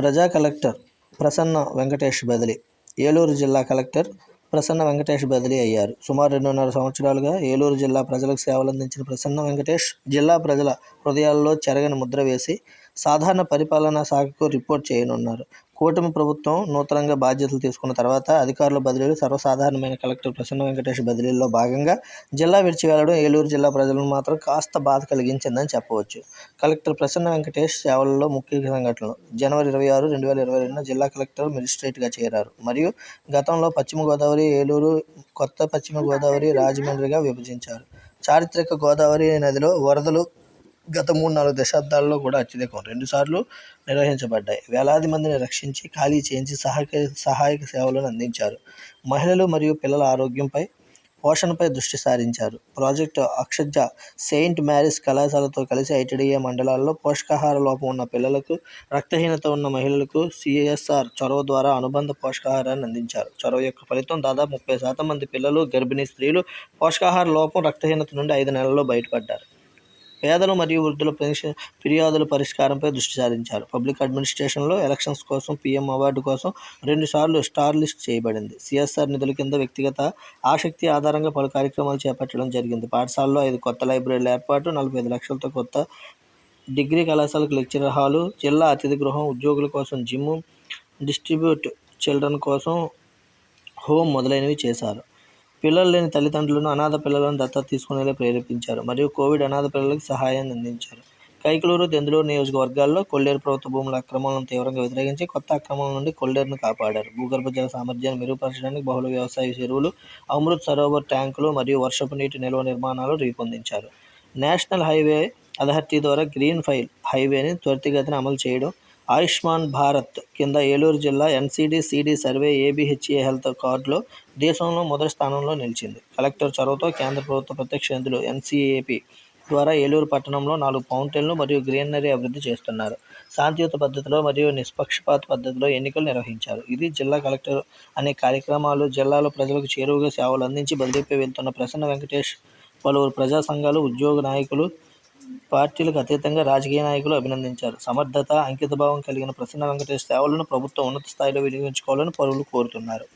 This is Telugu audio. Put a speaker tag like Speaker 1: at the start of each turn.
Speaker 1: ప్రజా కలెక్టర్ ప్రసన్న వెంకటేష్ బదిలీ. ఏలూరు జిల్లా కలెక్టర్ ప్రసన్న వెంకటేష్ బదిలీ అయ్యారు. సుమారు రెండున్నర సంవత్సరాలుగా ఏలూరు జిల్లా ప్రజలకు సేవలందించిన ప్రసన్న వెంకటేష్ జిల్లా ప్రజల హృదయాల్లో చెరగని ముద్ర వేసి సాధారణ పరిపాలనా శాఖకు రిపోర్ట్ చేయనున్నారు. కూటమి ప్రభుత్వం నూతనంగా బాధ్యతలు తీసుకున్న తర్వాత అధికారుల బదిలీలు సర్వసాధారణమైన కలెక్టర్ ప్రసన్న వెంకటేష్ బదిలీల్లో భాగంగా జిల్లా విడిచి వెళ్ళడం ఏలూరు జిల్లా ప్రజలను మాత్రం కాస్త బాధ కలిగించిందని చెప్పవచ్చు. కలెక్టర్ ప్రసన్న వెంకటేష్ సేవలలో ముఖ్య సంఘటనలు. జనవరి ఇరవై ఆరు రెండు వేల ఇరవై రెండున జిల్లా కలెక్టర్ మెజిస్ట్రేట్గా చేరారు. మరియు గతంలో పశ్చిమ గోదావరి ఏలూరు కొత్త పశ్చిమ గోదావరి రాజమండ్రిగా విభజించారు. చారిత్రక గోదావరి నదిలో వరదలు గత మూడు నాలుగు దశాబ్దాల్లో కూడా అత్యధికం. రెండుసార్లు నిర్వహించబడ్డాయి. వేలాది మందిని రక్షించి ఖాళీ చేయించి సహాయక సహాయక సేవలను అందించారు. మహిళలు మరియు పిల్లల ఆరోగ్యంపై పోషణపై దృష్టి సారించారు. ప్రాజెక్టు అక్షజ సెయింట్ మ్యారీస్ కళాశాలతో కలిసి ఐటీడీఏ మండలాల్లో పోషకాహార లోపం ఉన్న పిల్లలకు రక్తహీనత ఉన్న మహిళలకు సిఎస్ఆర్ చొరవ ద్వారా అనుబంధ పోషకాహారాన్ని అందించారు. చొరవ యొక్క ఫలితం దాదాపు ముప్పై శాతం మంది పిల్లలు గర్భిణీ స్త్రీలు పోషకాహార లోపం రక్తహీనత నుండి ఐదు నెలల్లో బయటపడ్డారు. పేదలు మరియు వృద్ధుల పెన్షన్ ఫిర్యాదుల పరిష్కారంపై దృష్టి సారించారు. పబ్లిక్ అడ్మినిస్ట్రేషన్లో ఎలక్షన్స్ కోసం పీఎం అవార్డు కోసం రెండుసార్లు స్టార్ లిస్ట్ చేయబడింది. సిఎస్ఆర్ నిధుల కింద వ్యక్తిగత ఆసక్తి ఆధారంగా పలు కార్యక్రమాలు చేపట్టడం జరిగింది. పాఠశాలలో ఐదు కొత్త లైబ్రరీల ఏర్పాటు నలభై ఐదు లక్షలతో కొత్త డిగ్రీ కళాశాలకు లెక్చరర్ హాలు జిల్లా అతిథి గృహం ఉద్యోగుల కోసం జిమ్ డిస్ట్రిబ్యూట్ చిల్డ్రన్ కోసం హోమ్ మొదలైనవి చేశారు. పిల్లలు లేని తల్లిదండ్రులను అనాథ పిల్లలను దత్తత తీసుకునేలా ప్రేరేపించారు మరియు కోవిడ్ అనాథ పిల్లలకు సహాయాన్ని అందించారు. కైకలూరు దెందులూరు నియోజకవర్గాల్లో కొల్లేరు ప్రభుత్వ భూముల అక్రమాలను తీవ్రంగా వ్యతిరేకించి కొత్త అక్రమాల నుండి కొల్లేరును కాపాడారు. భూగర్భ జల సామర్థ్యాన్ని మెరుగుపరచడానికి బహుళ వ్యవసాయ చెరువులు అమృత్ సరోవర్ ట్యాంకులు మరియు వర్షపు నీటి నిల్వ నిర్మాణాలు రూపొందించారు. నేషనల్ హైవే అథారిటీ ద్వారా గ్రీన్ ఫైల్ హైవేని త్వరితగతిన అమలు చేయడం ఆయుష్మాన్ భారత్ కింద ఏలూరు జిల్లా NCD CD survey ABHA health కార్డులో దేశంలో మొదటి స్థానంలో నిలిచింది. కలెక్టర్ చొరవతో కేంద్ర ప్రభుత్వ ప్రత్యక్ష నిధులు ఎన్సీఏపీ ద్వారా ఏలూరు పట్టణంలో నాలుగు ఫౌంటైన్లు మరియు గ్రీనరీ అభివృద్ధి చేస్తున్నారు. శాంతియుత పద్ధతిలో మరియు నిష్పక్షపాత పద్ధతిలో ఎన్నికలు నిర్వహించారు. ఇది జిల్లా కలెక్టర్ అనే కార్యక్రమాలు జిల్లాలో ప్రజలకు చేరువగా సేవలు అందించి బదిలీపై వెళ్తున్న ప్రసన్న వెంకటేష్ పలువురు ప్రజా సంఘాలు ఉద్యోగ నాయకులు పార్టీలకు అతీతంగా రాజకీయ నాయకులు అభినందించారు. సమర్థత అంకితభావం కలిగిన ప్రసన్న వెంకటేష్ సేవలను ప్రభుత్వం ఉన్నత స్థాయిలో వినియోగించుకోవాలని పలువురు కోరుతున్నారు.